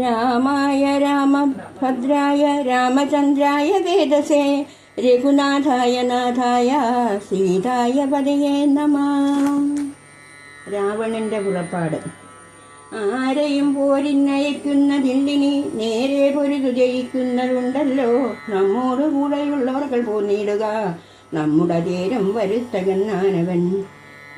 രാമായ രാമഭദ്രായ രാമചന്ദ്രായ വേദസേ രഘുനാഥായ നാഥായ സീതായ പതയേ നമ. രാവണന്റെ പുറപ്പാട്. ആരെയും പോരിന്നയക്കുന്നതില്ലിനി നേരെ പൊരുതു ജയിക്കുന്നതുണ്ടല്ലോ. നമ്മോട് കൂടെയുള്ളവർകൾ പോന്നിടുക. നമ്മുടെ തീരം വരുത്തകന്നാനവൻ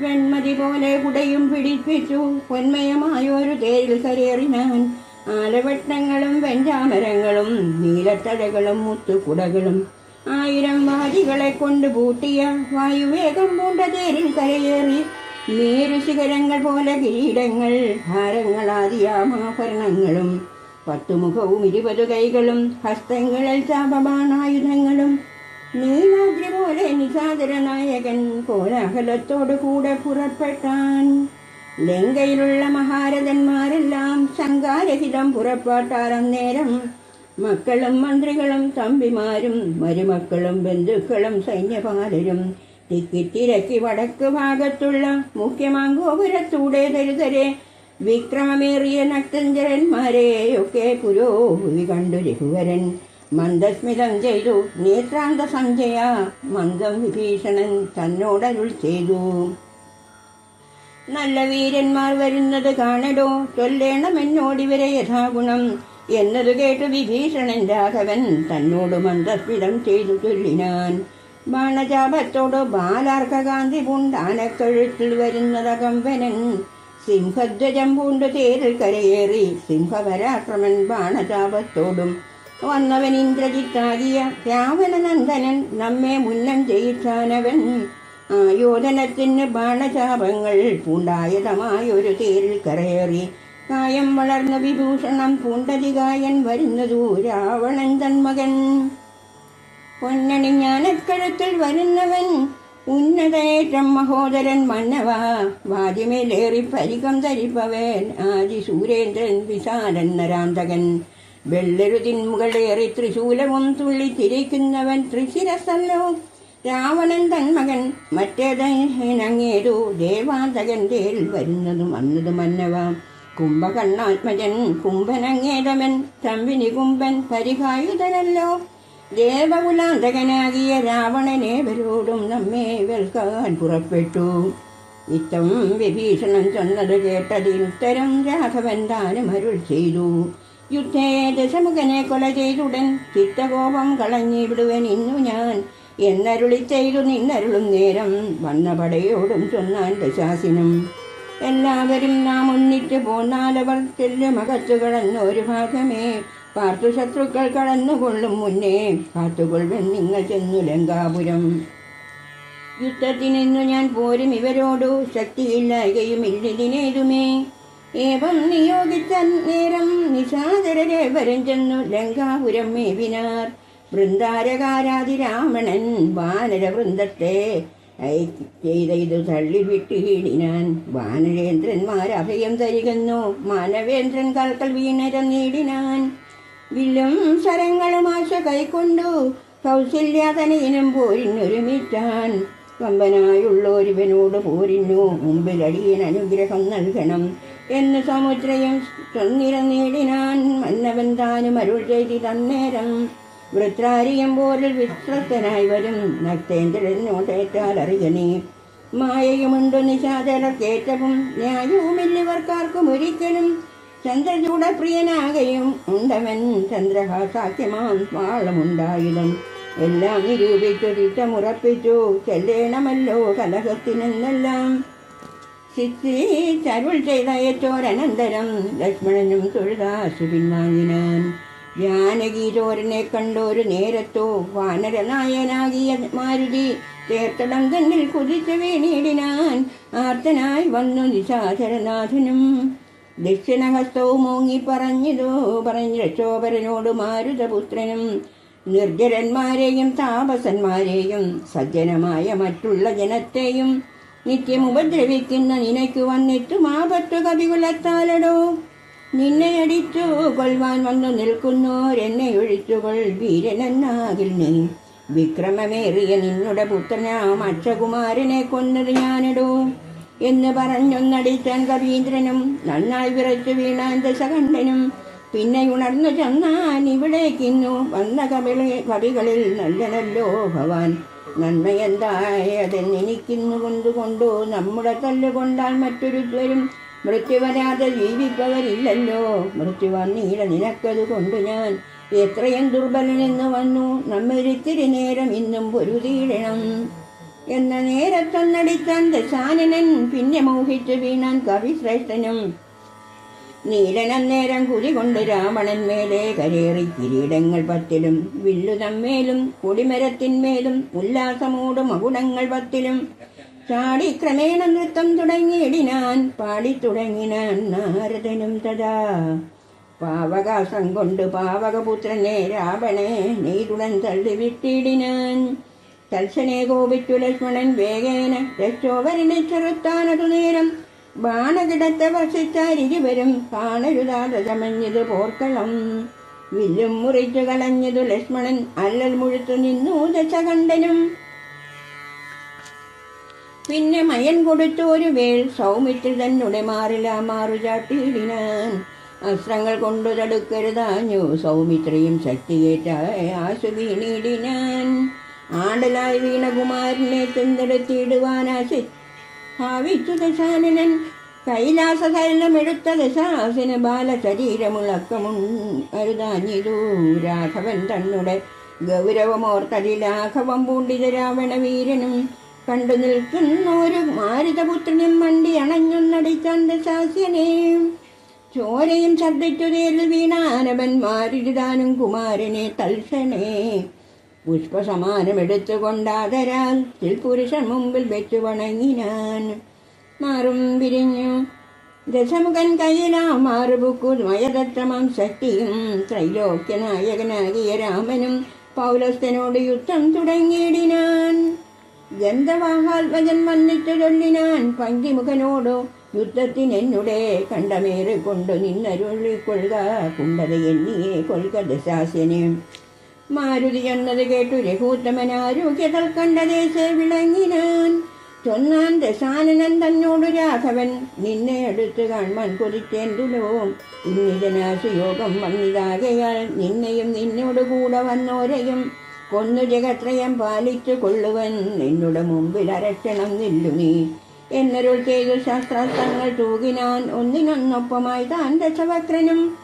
വെൺമതി പോലെ കുടയും പിടിപ്പിച്ചു പൊന്മയമായൊരു തേരിൽ കരേറിനാൻ ആലവട്ടങ്ങളും വെഞ്ചാമരങ്ങളും നീലത്തഴകളും മുത്തുകുടകളും ആയിരം വാരികളെ കൊണ്ട് പൂട്ടിയ വായുവേഗം പൂണ്ട തേരിൽ കരയേറി നീരു ശിഖരങ്ങൾ പോലെ കിരീടങ്ങൾ ഹാരങ്ങളാദിയാമാഭരണങ്ങളും പത്തുമുഖവും ഇരുപത് കൈകളും ഹസ്തങ്ങളിൽ ചാപമാണായുധങ്ങളും നീലാദ്രി പോലെ നിസാദരനായകൻ കോലാഹലത്തോടു കൂടെ പുറപ്പെട്ടാൻ ലങ്കയിലുള്ള മഹാരഥന്മാരെല്ലാം ശങ്കാരഹിതം പുറപ്പാട്ടാറന്നേരം മക്കളും മന്ത്രികളും തമ്പിമാരും മരുമക്കളും ബന്ധുക്കളും സൈന്യപാലരും തിക്കിത്തിരക്കി വടക്ക് ഭാഗത്തുള്ള മുഖ്യമാങ്കോപുരത്തൂടെ തരുതരെ വിക്രമമേറിയ നക്തഞ്ചരന്മാരെയൊക്കെ പുരോഭൂവി കണ്ടു രഘുവരൻ. മന്ദസ്മിതം ചെയ്തു. നേത്രാന്ത സഞ്ജയ മന്ദം വിഭീഷണൻ തന്നോടരുൾ ചെയ്തു. നല്ല വീരന്മാർ വരുന്നത് കാണടോ ചൊല്ലേണം എന്നോടിവരെ യഥാഗുണം. എന്നത് കേട്ട് വിഭീഷണൻ രാഘവൻ തന്നോട് മന്ദസ്മിതം ചെയ്തു ചൊല്ലിനാൻ. ബാണജാപത്തോട് ബാലാർക്കകാന്തി പൂണ്ടാനക്കഴുത്തിൽ വരുന്നത് കമ്പനൻ സിംഹധ്വജം പൂണ്ട് തേരിൽ കരയേറി സിംഹപരാക്രമൻ ബാണജാപത്തോടും. വന്നവൻ ഇന്ദ്രജിത്താകിയ രാവണനന്ദനൻ നമ്മെ മുന്നം ജയിച്ചാനവൻ. ആയോധനത്തിന് ബാണചാപങ്ങൾ പൂണ്ടായതമായൊരു തേരിൽ കരയേറി. കായം വളർന്ന വിഭൂഷണം പൂണ്ടതികായൻ വരുന്നതു രാവണൻ തന്മകൻ. പൊന്നണി ജ്ഞാനക്കഴുത്തിൽ വരുന്നവൻ ഉന്നതേറ്റം മഹോദരൻ മന്നവ. വാദ്യമേലേറി പരികം ധരിപ്പവൻ ആദി സൂരേന്ദ്രൻ വിശാലൻ നരാന്തകൻ. വെള്ളരുതിൻ മുകളേറി ത്രിശൂലവും തുള്ളി തിരിക്കുന്നവൻ ത്രിശിരസല്ലോ. രാവണൻ തന്മകൻ മകൻ ദേവാന്തകൻ തേൽ വരുന്നതും വന്നതും മന്നവ കുംഭകണ്ണാത്മജൻ കുംഭനങ്ങേതമൻ തമ്പിനി കുംഭൻ പരിഹായുധനല്ലോ. ദേവകുലാന്തകനാകിയ രാവണനേവരോടും നമ്മെ വെൽക്കാൻ പുറപ്പെട്ടു. ഇത്തം വിഭീഷണൻ ചൊന്നത് കേട്ടതിനുത്തരം രാഘവൻ താനും അരുൾ ചെയ്തു. യുദ്ധേ ദശമുഖനെ കൊല ചെയ്തുടൻ ചിത്തകോപം കളഞ്ഞിവിടുവൻ ഇന്നു ഞാൻ. എന്നരുളി ചെയ്തു നിന്നരുളും നേരം വന്ന പടയോടും ചൊന്നാൻ ദശാസിനും. എല്ലാവരും നാം ഒന്നിട്ട് പോന്നാലവർ ചെല്ലുമകത്തു കടന്നൊരു ഭാഗമേ. പാർത്തു ശത്രുക്കൾ കടന്നുകൊള്ളും മുന്നേ. കാത്തുകൊള്ളൻ നിങ്ങൾ ചെന്നു ലങ്കാപുരം. യുദ്ധത്തിനിന്നു ഞാൻ പോരും ഇവരോടു. ശക്തിയില്ലായകയും ഇല്ലിതിനേതുമേ. ഏവം നിയോഗിച്ച നേരം നിശാചരരെ വരം ചെന്നു ലങ്കാപുരം മേവിനാർ. വൃന്ദാരകാരാതി രാവണൻ വാനരവൃന്ദത്തെ ചെയ്ത തള്ളിവിട്ടിടിനാൻ വാനരേന്ദ്രന്മാർ അഭയം തരികുന്നു. മാനവേന്ദ്രൻ കൽക്കൽ വീണര നേടിനാൻ. വില്ലും സ്വരങ്ങളും ആശ കൈക്കൊണ്ടു കൗസല്യാതനയനും പോരിനൊരുമിറ്റാൻ. കമ്പനായുള്ളൊരുവനോട് പോരിന്നു മുമ്പിൽ അടിയൻ അനുഗ്രഹം നൽകണം എന്ന് സമുദ്രയും ചൊന്നിര നേടിനാൻ. മന്നവൻ താനും അരുൾ ചെയ്തി തന്നേരം. വൃത്രാരിയം പോലിൽ വിശ്വസ്തനായി വരും. നക്തേന്ദ്രനോട്ടേറ്റാൽ അറിയണേ മായയുമുണ്ട് നിശാചരക്കേറ്റവും ന്യായവുമില്ലിവർക്കാർക്കും ഒരിക്കലും. ചന്ദ്രചൂടപ്രിയനാകയും ഉണ്ടവൻ ചന്ദ്രഹാസാഖ്യമാം വാളമുണ്ടായുധം എല്ലാം നിരൂപിച്ചു തിട്ടമുറപ്പിച്ചു. ചെല്ലേണമല്ലോ കലഹത്തിനെന്നെല്ലാം. ചിത്രീച്ചരുൾ ചെയ്ത ഏറ്റോരനന്തരം ലക്ഷ്മണനും തൊഴുതാശു പിൻവാങ്ങിനാൻ ജാനകി കണ്ടോരു നേരത്തോ വാനരനായനാകിയ മാരുതി ചേർത്തടം കുതിച്ചു വീണിടിനാൻ ആർത്തനായി വന്നു നിശാചരനാഥനും. ദക്ഷിണഹസ്തവും ഓങ്ങി പറഞ്ഞിതോ പറഞ്ഞു രക്ഷോപരനോട് മാരുതപുത്രനും. നിർജരന്മാരെയും താപസന്മാരെയും സജ്ജനമായ മറ്റുള്ള ജനത്തെയും നിത്യം ഉപദ്രവിക്കുന്ന നിനക്ക് വന്നിട്ടും ആപത്തു കവികുലത്താലടോ നിന്നെ അടിച്ചു കൊൽവാൻ വന്നു നിൽക്കുന്നോരെന്നെ ഒഴിച്ചുകൊൾ. വീരനെന്നാകിൽ നീ. വിക്രമമേറിയ നിന്നുടെ പുത്രനാം അക്ഷകുമാരനെ കൊന്നത് ഞാനിടൂ എന്ന് പറഞ്ഞൊന്നടിച്ചാൻ കവീന്ദ്രനും നന്നായി വിറച്ചു വീണാൻ ദശകണ്ഠനും പിന്നെ ഉണർന്നു ചെന്നാൻ ഇവിടേക്കിന്നു വന്ന കവിളി കവികളിൽ നല്ലനല്ലോ ഭവാൻ. നന്മയെന്തായതെന്നെനിക്കിന്നു കൊണ്ടുകൊണ്ടു. നമ്മുടെ തല്ലുകൊണ്ടാൽ മറ്റൊരു വരും മൃത്യു വരാതെ ജീവിപ്പവരില്ലല്ലോ. മൃത്യു വന്നീട നിനക്കത് കൊണ്ട് ഞാൻ എത്രയും ദുർബലനെന്ന് വന്നു. നമ്മൊരിത്തിരി നേരം ഇന്നും പൊരുതീടണം എന്ന നേരത്തൊന്നടിച്ചാൻ ദശാനനൻ പിന്നെ മോഹിച്ചു വീണാൻ കവിശ്രേഷ്ഠനും. നീലനന്നേരം കുതി കൊണ്ട് രാവണൻ മേലെ കരേറി കിരീടങ്ങൾ പത്തിലും വില്ലു തമ്മേലും കൊടിമരത്തിന്മേലും ഉല്ലാസമൂടും മകുടങ്ങൾ പത്തിലും. ചാടി ക്രമേണ നൃത്തം തുടങ്ങിയിടിനാൻ പാടി തുടങ്ങിനാൻ നാരദനും തഥാ. പാവകാസം കൊണ്ട് പാവകപുത്രനെ രാവണെ തള്ളി വിട്ടിടിനാൻ. തൽസനെ കോപിച്ചു ലക്ഷ്മണൻ വേഗേന രക്ഷോവരനെ ചെറുത്താനതു നേരം ബാണകിടത്തെ വസിച്ചാരിരുവരും കാണരുതാതെ ചമഞ്ഞത് പോർക്കളം. വില്ലും മുറിച്ചു കളഞ്ഞതു ലക്ഷ്മണൻ അല്ലൽ മുഴുത്തു നിന്നു ദശകണ്ഠനും. പിന്നെ മയൻ കൊടുത്തൊരു വേൾ സൗമിത്രി തന്നെ മാറില്ല മാറുചാട്ടിയിടിനാൻ അസ്ത്രങ്ങൾ കൊണ്ടു തടുക്കരുതാഞ്ഞു സൗമിത്രിയും ശക്തിയേറ്റ ആശു വീണിടിനാൻ ആടലായി വീണകുമാരനെ ചെന്നെടുത്തിടുവാനാശി ഭാവിച്ചു ദശാനനൻ കൈലാസകലമെടുത്ത ദശാസിന് ബാലശരീരമുളക്കമുൺ അരുതാഞ്ഞിതു. രാഘവൻ തന്നുടെ ഗൗരവമോർത്തതി ലാഘവം പൂണ്ടിത രാവണ വീരനും കണ്ടു നിൽക്കുന്നൊരു മാരുതപുത്രനും വണ്ടി അണഞ്ഞൊന്നടിച്ചാൻ ശാസ്യനെയും ചോരയും ശബ്ദിച്ചു തേരിൽ വീണാനവൻ മാരുതാനും കുമാരനെ തൽസണേ പുഷ്പസമാനമെടുത്തുകൊണ്ടാതരാൽ പുരുഷൻ മുമ്പിൽ വെച്ചു വണങ്ങിനാൻ മാറും പിരിഞ്ഞു ദശമുഖൻ കയ്യിലാ മാറുബുക്കു മയതത്രമം ശക്തിയും ത്രൈലോക്യനായകനാകിയ രാമനും പൗലസ്തനോട് യുദ്ധം തുടങ്ങിയിടിനാൻ ഗന്ധവാഹാത്മജൻ വന്നിട്ട് ചൊല്ലിനാൻ പങ്കിമുഖനോടോ യുദ്ധത്തിനെന്നുടെ കണ്ടമേറെ കൊണ്ടു നിന്നരുളിക്കൊള്ളുക കുണ്ടത എന്നിയെ കൊൽക ദശാസ്യനെ. മാരുതി എന്നത് കേട്ടു രഘൂത്തമൻ ആരോഗ്യതൽ കണ്ട ദേശേ വിളങ്ങിനാൻ. ചൊന്നാൻ ദശാനനൻ തന്നോടു രാഘവൻ നിന്നെ എടുത്തു കാണാൻ കൊതിച്ചേണ്ടുലോ ഇന്നിതനാശയോഗം വന്നിതാകയാൽ നിന്നെയും നിന്നോട് കൂടെ വന്നോരെയും കൊന്നു ജഗത്രയം പാലിച്ചു കൊള്ളുവൻ. നിന്നുടെ മുമ്പിൽ അരക്ഷണം നില്ലു നീ. എന്നരുൾ ചെയ്തു ശാസ്ത്രാസ്ത്രങ്ങൾ തൂകിനാൻ. ഒന്നിനൊന്നൊപ്പമായി താൻ ദശവക്രനും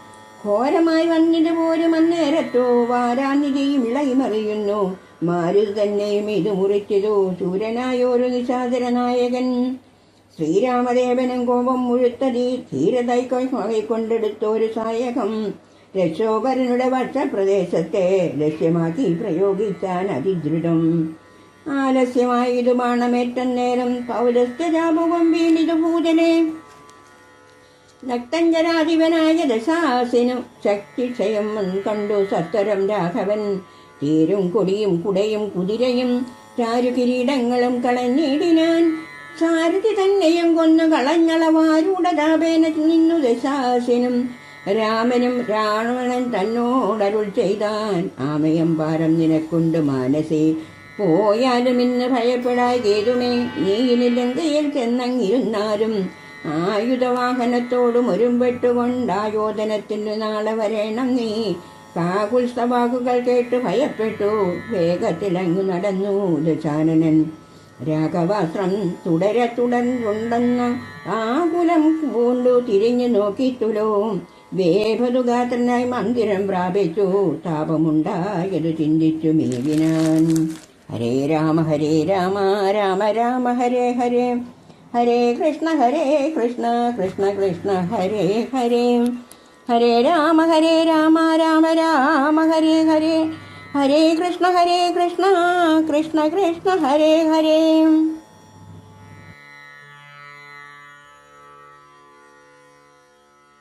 ഘോരമായി വന്നിട്ട് പോലും അന്നേരത്തോ വാരാനിധിയും ഇളകിമറിയുന്നു. മാരു തന്നെയും ഇത് മുറിച്ചതു നിശാചര നായകൻ. ശ്രീരാമദേവനും കോപം മുഴുത്തതി ധീരതൈക്കൊണ്ടെടുത്തോരു സായകം. രക്ഷോപരനുടെ വർഷപ്രദേശത്തെ ലക്ഷ്യമാക്കി പ്രയോഗിച്ചാൻ അതിദൃഢം. ആലസ്യമായി ഇത് ബാണമേറ്റന്നേരം പൗരസ്ഥജാപകം വീണിതു ഭൂതനെ നക്തഞ്ചരാധിപനായ ദശാസിനു ശക്തിക്ഷയം കണ്ടു സത്വരം രാഘവൻ. തീരും കൊടിയും കുടയും കുതിരയും ചാരുകിരീടങ്ങളും കളഞ്ഞിടിനാൻ സാരഥി തന്നെയും കൊന്നു കളഞ്ഞളവാരൂഢതാപേന നിന്നു ദശാസിനും. രാമനും രാവണൻ തന്നോടരുൾ ചെയ്താൻ ആമയം പാരം നിനക്കുണ്ട് മാനസേ. പോയാലും ഇന്ന് ഭയപ്പെടായി കേതുമേ നീ ലങ്കയിൽ ചെന്നങ്ങിരുന്നാലും ആയുധവാഹനത്തോടും ഒരുമ്പെട്ടുകൊണ്ടായോധനത്തിന് നാളെ വരേണം നീ. കാകുൽസ്തവാക്കുകൾ കേട്ട് ഭയപ്പെട്ടു. വേഗത്തിലങ്ങു നടന്നു ദശാനനൻ. രാഘവാസ്ത്രം തുടരെ തുടർന്നുണ്ടെന്ന ആകുലം പൂണ്ടു തിരിഞ്ഞു നോക്കിത്തുലോ വേഭതുഗാത്രനായി മന്ദിരം പ്രാപിച്ചു. താപമുണ്ടായതു ചിന്തിച്ചു മീകിനാൻ ഹരേ രാമ ഹരേ രാമ രാമ രാമ ഹരേ ഹരേ. ഹരേ കൃഷ്ണ ഹരേ കൃഷ്ണ കൃഷ്ണ കൃഷ്ണ ഹരേ ഹരേ. ഹരേ രാമ ഹരേ രാമ രാമ രാമ ഹരേ ഹരേ. ഹരേ കൃഷ്ണ ഹരേ കൃഷ്ണ കൃഷ്ണ കൃഷ്ണ ഹരേ ഹരേ.